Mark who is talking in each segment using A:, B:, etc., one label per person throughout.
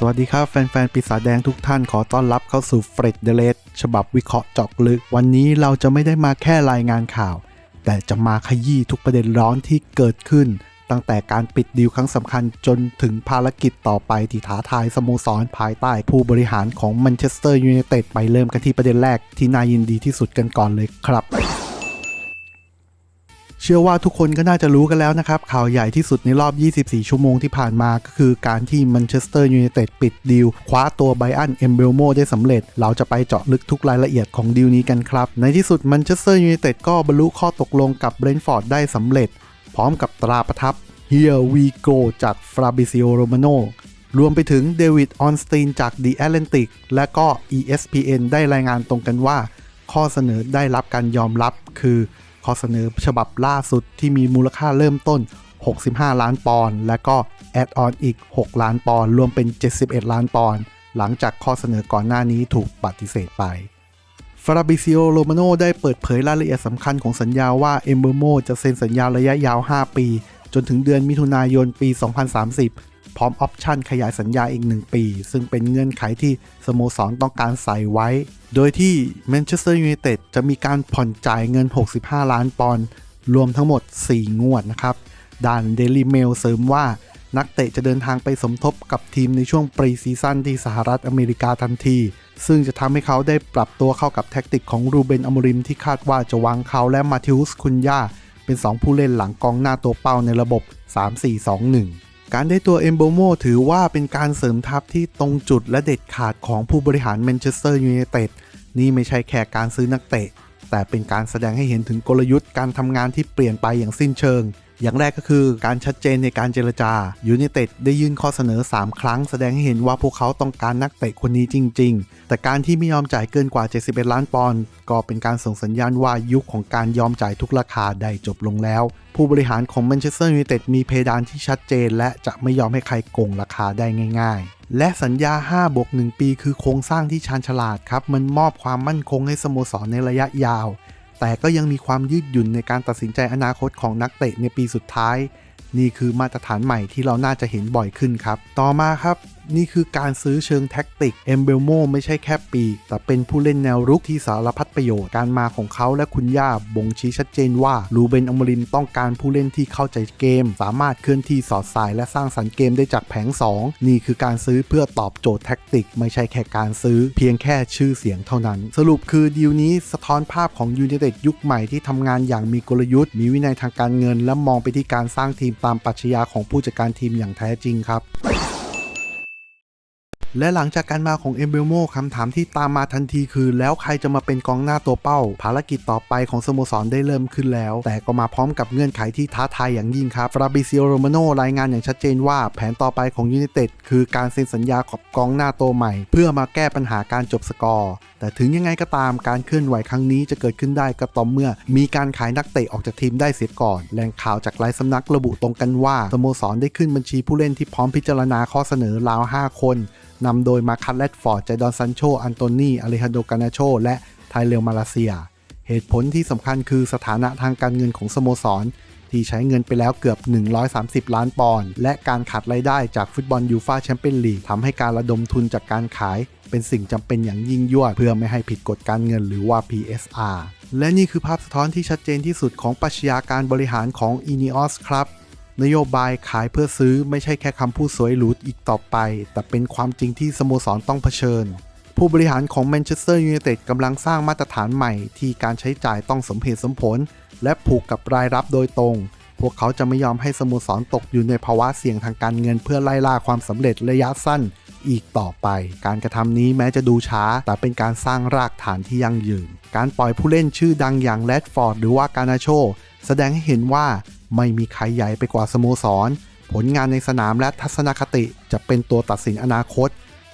A: สวัสดีครับ แฟนๆปีศาจแดงทุกท่านขอต้อนรับเข้าสู่เฟรดเดเลสฉบับวิเคราะห์เจาะลึก วันนี้เราจะไม่ได้มาแค่รายงานข่าว แต่จะมาขยี้ทุกประเด็นร้อนที่เกิดขึ้น ตั้งแต่การปิดดีลครั้งสำคัญจนถึงภารกิจต่อไปที่ท้าทายสโมสรภายใต้ผู้บริหารของแมนเชสเตอร์ยูไนเต็ดไปเริ่มกันที่ประเด็นแรกที่น่ายินดีที่สุดกันก่อนเลยครับ เชื่อว่าทุกคนก็น่าจะรู้กันแล้วนะครับ ข่าวใหญ่ที่สุดในรอบ 24 ชั่วโมงที่ผ่านมาก็คือการที่แมนเชสเตอร์ยูไนเต็ดปิดดีลคว้าตัวไบอันเอมเบลโมได้สำเร็จ เราจะไปเจาะลึกทุกรายละเอียดของดีลนี้กันครับ ในที่สุดแมนเชสเตอร์ยูไนเต็ดก็บรรลุข้อตกลงกับเบรนท์ฟอร์ดได้สำเร็จ พร้อมกับตราประทับ Here we go จากฟราบิซิโอโรมาโนรวมไปถึงเดวิดออนสตีนจาก The Atlantic และก็ ESPN ได้รายงานตรงกันว่า ข้อเสนอได้รับการยอมรับคือ ข้อเสนอฉบับล่าสุดที่มีมูลค่าเริ่มต้น 65 ล้านปอนด์และก็แอดออนอีก 6 ล้านปอนด์รวมเป็น 71 ล้านปอนด์หลังจากข้อเสนอก่อนหน้านี้ถูกปฏิเสธไปฟราบิซิโอโรมาโนได้เปิดเผยรายละเอียดสำคัญของสัญญาว่าเอมเบอร์โมจะเซ็นสัญญาระยะยาว 5 ปี จนถึงเดือนมิถุนายนปี 2030 พร้อมออปชันขยายสัญญาอีก 1 ปี ซึ่งเป็นเงื่อนไขที่สโมสรต้องการใส่ไว้ โดยที่แมนเชสเตอร์ยูไนเต็ดจะมีการผ่อนจ่ายเงิน 65 ล้านปอนด์รวมทั้งหมด 4 งวดนะครับด้านเดลิเมลเสริมว่านักเตะจะเดินทางไปสมทบกับทีมในช่วงปรีซีซั่นที่สหรัฐอเมริกาทันที ซึ่งจะทำให้เขาได้ปรับตัวเข้ากับแท็กติกของรูเบนอมริมที่คาดว่าจะวางเขาและมาทิอุสคุนยาเป็น 2 ผู้เล่นหลังกองหน้าตัวเป้าในระบบ 3-4-2-1 การได้ตัวเอมโบโมถือว่าเป็นการเสริมทัพที่ตรงจุดและเด็ดขาดของผู้บริหารแมนเชสเตอร์ยูไนเต็ดนี่ไม่ใช่แค่การซื้อนักเตะ แต่เป็นการแสดงให้เห็นถึงกลยุทธ์การทำงานที่เปลี่ยนไปอย่างสิ้นเชิง อย่างแรกก็คือการชัดเจนในการเจรจายูไนเต็ดได้ยื่นข้อเสนอ 3 ครั้ง แสดงให้เห็นว่าพวกเขาต้องการนักเตะคนนี้จริง ๆ แต่การที่ไม่ยอมจ่ายเกินกว่า 71 ล้านปอนด์ก็เป็นการส่งสัญญาณว่ายุคของการยอมจ่ายทุกราคาได้จบลงแล้ว ผู้บริหารของแมนเชสเตอร์ยูไนเต็ดมีเพดานที่ชัดเจน และจะไม่ยอมให้ใครโกงราคาได้ง่าย ๆและสัญญา 5 บวก 1 ปี คือโครงสร้างที่ชาญฉลาดครับ มันมอบความมั่นคงให้สโมสรในระยะยาว แต่ก็ยังมีความยืดหยุ่นในการตัดสินใจอนาคตของนักเตะในปีสุดท้าย นี่คือมาตรฐานใหม่ที่เราน่าจะเห็นบ่อยขึ้นครับ ต่อมาครับ นี่คือการซื้อเชิงแท็กติก เอมเบลโมไม่ใช่แค่ปีก แต่เป็นผู้เล่นแนวรุกที่สารพัดประโยชน์ การมาของเขาและคุณย่าบ่งชี้ชัดเจนว่าลูเบนอมริมต้องการผู้เล่นที่เข้าใจเกม สามารถเคลื่อนที่สอดสายและสร้างสรรค์เกมได้จากแผง 2 นี่คือการซื้อเพื่อตอบโจทย์แท็กติก ไม่ใช่แค่การซื้อ เพียงแค่ชื่อเสียงเท่านั้น สรุปคือดีลนี้สะท้อนภาพของยูไนเต็ดยุคใหม่ที่ทำงานอย่างมีกลยุทธ์ มีวินัยทางการเงิน และมองไปที่การสร้างทีมตามปรัชญาของผู้จัดการทีมอย่างแท้จริงครับ และหลังจากการมาของเอมเบลโมคำถามที่ตามมาทันทีคือ แล้วใครจะมาเป็นกองหน้าตัวเป้า ภารกิจต่อไปของสโมสรได้เริ่มขึ้นแล้ว แต่ก็มาพร้อมกับเงื่อนไขที่ท้าทายอย่างยิ่งครับฟราบิซิโอโรมาโนรายงานอย่างชัดเจนว่าแผนต่อไปของยูไนเต็ดคือการเซ็นสัญญากับกองหน้าตัวใหม่ เพื่อมาแก้ปัญหาการจบสกอร์ แต่ถึงยังไงก็ตามการเคลื่อนไหวครั้งนี้จะเกิดขึ้นได้ก็ต่อเมื่อ มีการขายนักเตะออกจากทีมได้เสียก่อนแหล่งข่าวจากหลายสำนักระบุตรงกันว่าสโมสรได้ขึ้นบัญชีผู้เล่นที่พร้อมพิจารณาข้อเสนอราว 5 คน นำโดยมาคัตแรดฟอร์ดใจดอนซันโชอันโตนีอเลฮันโดกานาโช และไทเลลมาลาเซีย เหตุผลที่สำคัญคือสถานะทางการเงินของสโมสร ที่ใช้เงินไปแล้วเกือบ 130 ล้านปอนด์และการขาดรายได้จากฟุตบอลยูฟาแชมเปี้ยนลีกทำให้การระดมทุนจากการขาย เป็นสิ่งจำเป็นอย่างยิ่งยวดเพื่อไม่ให้ผิดกฎการเงินหรือว่า PSR และนี่คือภาพสะท้อนที่ชัดเจนที่สุดของปรัชญาการบริหารของ Ineos ครับ นโยบายขายเพื่อซื้อไม่ใช่แค่คำพูดสวยหรูอีกต่อไป แต่เป็นความจริงที่สโมสรต้องเผชิญ ผู้บริหารของแมนเชสเตอร์ยูไนเต็ดกำลังสร้างมาตรฐานใหม่ ที่การใช้จ่ายต้องสมเหตุสมผล และผูกกับรายรับโดยตรง พวกเขาจะไม่ยอมให้สโมสรตกอยู่ในภาวะเสี่ยงทางการเงินเพื่อไล่ล่าความสำเร็จระยะสั้นอีกต่อไป การกระทำนี้แม้จะดูช้า แต่เป็นการสร้างรากฐานที่ยั่งยืน การปล่อยผู้เล่นชื่อดังอย่างแรดฟอร์ดหรือว่ากานาโช แสดงให้เห็นว่า ไม่มีใครใหญ่ไปกว่าสโมสร ผลงานในสนามและทัศนคติจะเป็นตัวตัดสินอนาคต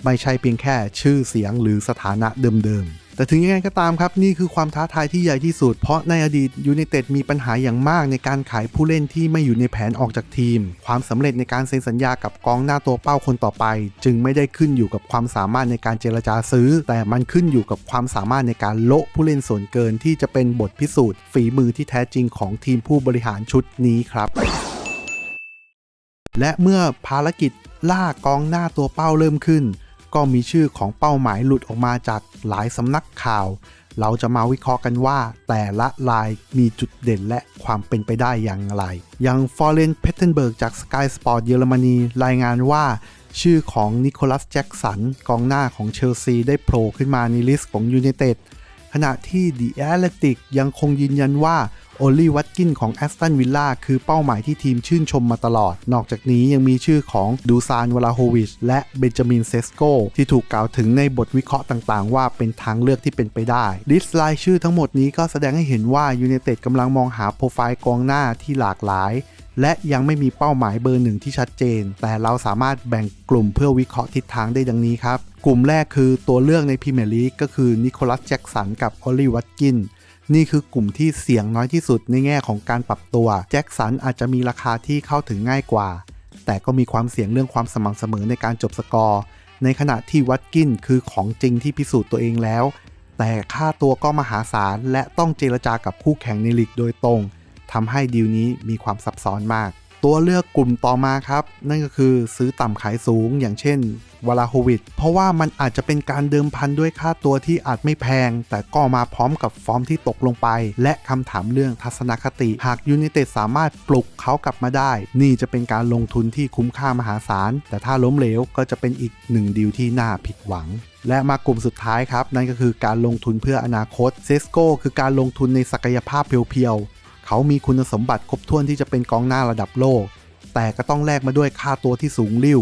A: ไม่ใช่เพียงแค่ชื่อเสียงหรือสถานะเดิมๆ แต่ถึงยังไงก็ตามครับ นี่คือความท้าทายที่ใหญ่ที่สุด เพราะในอดีตยูไนเต็ดมีปัญหาอย่างมากในการขายผู้เล่นที่ไม่อยู่ในแผนออกจากทีม ความสำเร็จในการเซ็นสัญญากับกองหน้าตัวเป้าคนต่อไป จึงไม่ได้ขึ้นอยู่กับความสามารถในการเจรจาซื้อ แต่มันขึ้นอยู่กับความสามารถในการโละผู้เล่นส่วนเกินที่จะเป็นบทพิสูจน์ ฝีมือที่แท้จริงของทีมผู้บริหารชุดนี้ครับ และเมื่อภารกิจล่ากองหน้าตัวเป้าเริ่มขึ้น ก็มีชื่อของเป้าหมายหลุดออกมาจากหลายสำนักข่าว เราจะมาวิเคราะห์กันว่า แต่ละลายมีจุดเด่นและความเป็นไปได้อย่างไรอย่างฟอร์เรนเพ t เทนเบิร์กจาก Sky Sport เยอรมนีรายงานว่าชื่อของนิโคลัสแจ็กสันกองหน้าของเชลซีได้โผล่ขึ้นมาในลิสต์ของยู n นเต็ดขณะที่ The Athletic ยังคงยืนยันว่า โอลี่วัตกินของแอสตันวิลล่าคือเป้าหมายที่ทีมชื่นชมมาตลอด นอกจากนี้ยังมีชื่อของดูซานวลาโฮวิชและเบนจามินเซสโกที่ถูกกล่าวถึงในบทวิเคราะห์ต่างๆ ว่าเป็นทางเลือกที่เป็นไปได้ลิสต์รายชื่อทั้งหมดนี้ก็แสดงให้เห็นว่ายู n นเต็ดกำลังมองหาโปรไฟล์กองหน้าที่หลากหลายและยังไม่มีเป้าหมายเบอร์หนึ่งที่ชัดเจน แต่เราสามารถแบ่งกลุ่มเพื่อวิเคราะห์ทิศทางได้ดังนี้ครับ กลุ่มแรกคือตัวเลือกในพรีเมียร์ลีกก็คือนิโคลัสแจ็กสันกับออลลี่วัตกิน นี่คือกลุ่มที่เสี่ยงน้อยที่สุดในแง่ของการปรับตัว แจ็คสันอาจจะมีราคาที่เข้าถึงง่ายกว่า แต่ก็มีความเสี่ยงเรื่องความสม่ำเสมอในการจบสกอร์ ในขณะที่วัตกินคือของจริงที่พิสูจน์ตัวเองแล้ว แต่ค่าตัวก็มหาศาลและต้องเจรจากับคู่แข่งในลีกโดยตรงทำให้ดีลนี้มีความซับซ้อนมาก ตัวเลือกกลุ่มต่อมาครับ นั่นก็คือซื้อต่ำขายสูงอย่างเช่นวลาโฮวิดเพราะว่ามันอาจจะเป็นการเดิมพันด้วยค่าตัวที่อาจไม่แพง แต่ก็มาพร้อมกับฟอร์มที่ตกลงไป และคำถามเรื่องทัศนคติ หากยู n นเต็ดสามารถปลุกเขากลับมาได้ นี่จะเป็นการลงทุนที่คุ้มค่ามหาศาล แต่ถ้าล้มเหลวก็จะเป็นอีกหนึ่งดีลที่น่าผิดหวังและมากลุ่มสุดท้ายครับ นั่นก็คือการลงทุนเพื่ออนาคตเซสโกคือการลงทุนในศักยภาพเพียวๆ เขามีคุณสมบัติครบถ้วนที่จะเป็นกองหน้าระดับโลก แต่ก็ต้องแลกมาด้วยค่าตัวที่สูงลิ่ว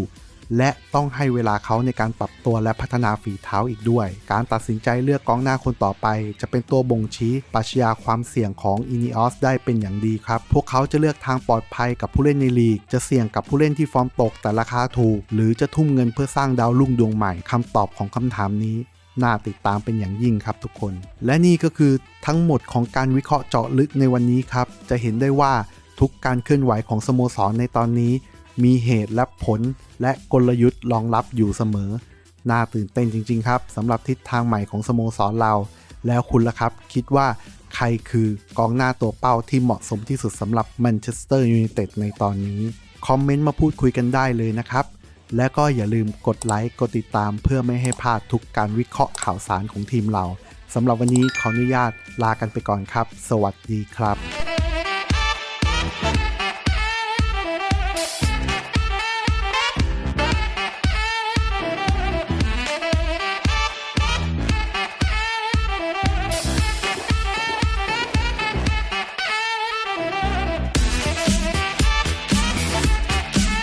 A: และต้องให้เวลาเขาในการปรับตัวและพัฒนาฝีเท้าอีกด้วย การตัดสินใจเลือกกองหน้าคนต่อไป จะเป็นตัวบ่งชี้ปรัชญาความเสี่ยงของอินิออสได้เป็นอย่างดีครับ พวกเขาจะเลือกทางปลอดภัยกับผู้เล่นในลีก จะเสี่ยงกับผู้เล่นที่ฟอร์มตกแต่ราคาถูก หรือจะทุ่มเงินเพื่อสร้างดาวรุ่งดวงใหม่คำตอบของคำถามนี้ น่าติดตามเป็นอย่างยิ่งครับทุกคน และนี่ก็คือทั้งหมดของการวิเคราะห์เจาะลึกในวันนี้ครับ จะเห็นได้ว่าทุกการเคลื่อนไหวของสโมสรในตอนนี้ มีเหตุและผลและกลยุทธ์รองรับอยู่เสมอ น่าตื่นเต้นจริง ๆ ครับสำหรับทิศทางใหม่ของสโมสรเรา แล้วคุณล่ะครับ คิดว่าใครคือกองหน้าตัวเป้าที่เหมาะสมที่สุดสำหรับแมนเชสเตอร์ยูไนเต็ดในตอนนี้ คอมเมนต์มาพูดคุยกันได้เลยนะครับ และก็อย่าลืมกดไลค์กดติดตาม เพื่อไม่ให้พลาดทุกการวิเคราะห์ข่าวสารของทีมเราสำหรับวันนี้ขออนุญาตลากันไปก่อนครับ สวัสดีครับ